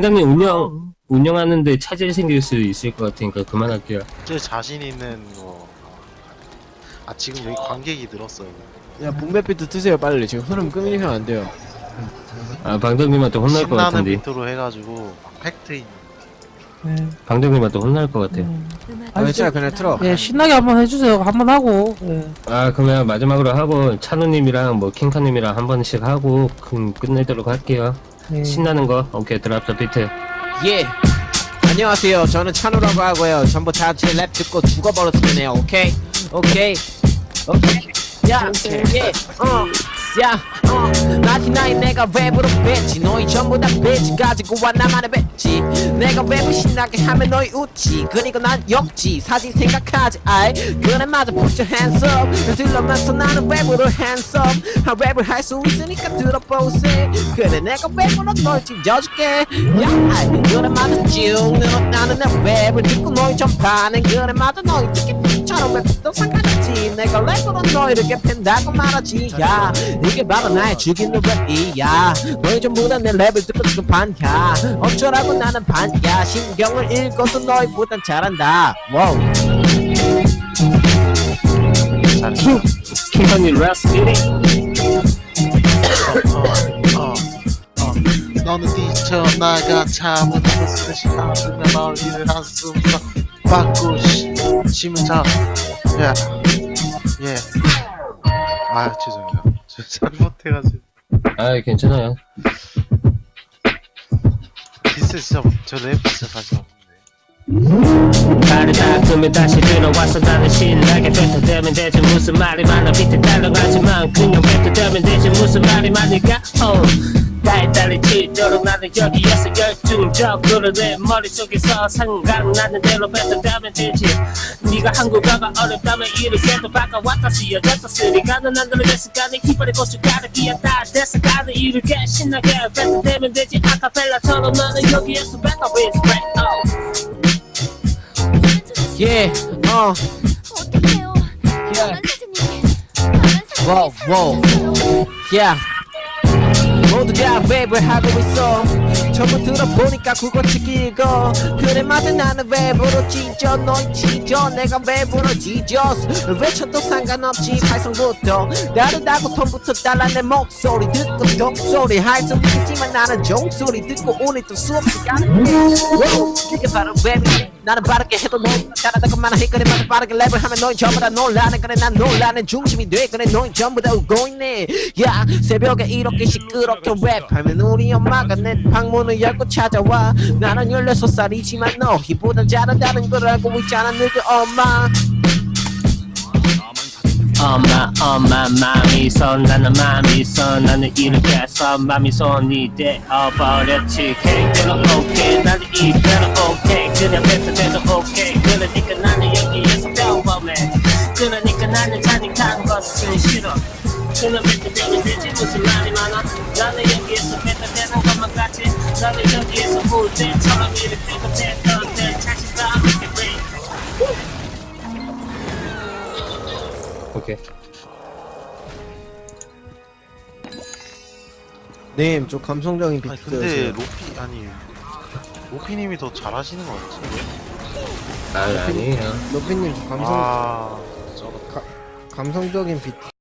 방장님 운영 운영하는데 차질 생길 수 있을 것 같으니까 그만할게요. 제 자신 있는 거. 아 지금 여기 관객이 늘었어요. 야 붕배 비트 트세요 빨리 지금 흐름 끊이면 안 돼요 아 방장님한테 혼날 것 신나는 같은데. 비트로 해가지고 막 팩트 있는. 네. 방장님한테 혼날 것 같아. 음. 아 괜찮아 그냥 틀어 예, 신나게 한번 해주세요. 한번 하고. 예. 아 그러면 마지막으로 하고 찬우님이랑 뭐 킹카님이랑 한 번씩 하고 그, 끝내도록 할게요. 예. 신나는 거? 오케이 드랍 더 비트. 예. 안녕하세요. 저는 찬우라고 하고요. 전부 다 제 랩 듣고 죽어버렸으네요 오케이? 오케이? 오케이? 야예어 야. 나티나이 내가 랩으로 뺐지. 너희 전부 다 배지. 가지고 와 나만의 배지. 내가 랩을 신나게 하면 너희 웃지. 그리고 난 역지. 사진 생각하지. 아이 그래 맞아. Put your hands up. 들러면서 나는 랩으로 hands up 한 랩을 할 수 있으니까 들어보세. 그래 내가 랩으로 널 찢어줄게. 야 아이 그래 맞아. 쭉 늘어 나는 내 랩을 듣고 너희 전파는 그래 맞아. 너희 듣기 처럼 랩도 상관없지 내가 랩으로 너희를 개편다고 말하지 야 이게 바로 나의 죽이는 랩이야 너희 전부 다내 랩을 듣고 지금 반야 어쩌라고 나는 반야 신경을 읽어서 너희보단 잘한다 와우 잘. 킹카님 랩 스피릿. 어, 어, 어. 너는 뛰쳐나가 참은 것을 하는 머리를 한숨 받고 심은 자. 야. 예. 아 죄송해요. 저 잘못해가지고. 아 괜찮아요. 디스 진짜 저랩 진짜 다시 없는데. 발을 닦으면 다시 들어와서 나는 신나게 뱉어대면 되지 무슨 말이 많아 비트 달러가지만 그냥 뱉어대면 되지 무슨 말이 많을까 oh. 딸이 치도록 나는 여기에서 열중적으로 내 머릿속에서 생각나는 대로 뱉어대면 되지 네가 한국어가 어렵다면 이렇게도 바꿔왔다 쓰여졌어 쓰리가는 안 들어갔을까 내 깃발의 고춧가루 끼었다 됐을까는 이렇게 신나게 뱉어대면 되지 아카펠라처럼 나는 여기에서 뱉어 with break oh. 예, 어, 어떡해요. 선생님이 다른 와우, 와우. 야. 모두 다 랩을 하고 있어. 전부 들어보니까 그거 지키고 그래 맞아 나는 랩으로 찢어 널 찢어 내가 랩으로 찢어 외쳐도 상관없지 발성부터. 다르다고 톤부터 달라 내 목소리 듣고 독소리. 할수 있지만 나는 종소리 듣고 오늘도 수없이 가는 와우, 이게 바로 랩이야 나는 빠르게 해도 너 잘하다고 말해 그래 맞아 빠르게 랩을 하면 너희 전부 다 놀라네 그래 난 놀라는 중심이 돼. 그래 너희 전부 다 웃고 있네. 야 새벽에 이렇게 시끄럽게 랩하면 우리 엄마가 내 방문을 열고 찾아와. 나는 16살이지만 너희보다 잘한다는 걸 알고 있잖아 너희 엄마 엄마 엄마 선 나는 선 나는 이렇게 해서 맘이 손이 되어버렸지. 케이크로 오케이 나는 이대로 오케이. 그냥 뱉어대도 오케이. 그러니까 나는 여기에서 배워보네 그러니까 나는 자직한 것은 싫어. 그냥 뱉어대면 되지 무슨 말이 많아. 나는 여기에서 뱉어대는 것만 같이. 나는 여기에서 볼 때처럼 이렇게 뱉어 님, 좀 감성적인 아니 비트 근데 세요. 로피 아니 로피님이 더 잘하시는 것 같지? 아 아니에요. 로피님 좀 감성 아, 저 감성적인 비트